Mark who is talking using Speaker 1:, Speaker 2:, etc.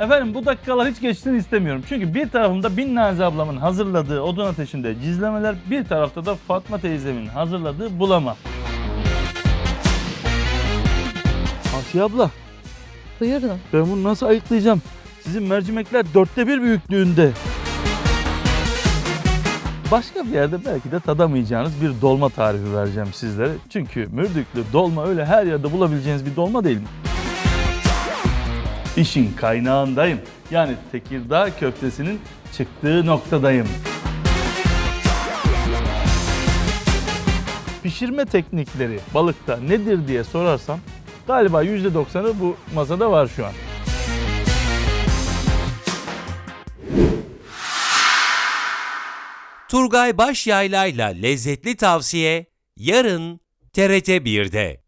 Speaker 1: Efendim bu dakikalar hiç geçsin istemiyorum. Çünkü bir tarafımda Binnazi ablamın hazırladığı odun ateşinde cizlemeler, bir tarafta da Fatma teyzemin hazırladığı bulama. Asiye abla
Speaker 2: Buyurun.
Speaker 1: ben bunu nasıl ayıklayacağım? Sizin mercimekler dörtte bir büyüklüğünde. Başka bir yerde belki de tadamayacağınız bir dolma tarifi vereceğim sizlere. Çünkü mürdüklü dolma öyle her yerde bulabileceğiniz bir dolma değil. İşin kaynağındayım. Yani Tekirdağ köftesinin çıktığı noktadayım. Pişirme teknikleri balıkta nedir diye sorarsam galiba %90'ı bu masada var şu an.
Speaker 3: Turgay Başyaylay'la lezzetli tavsiye yarın TRT 1'de.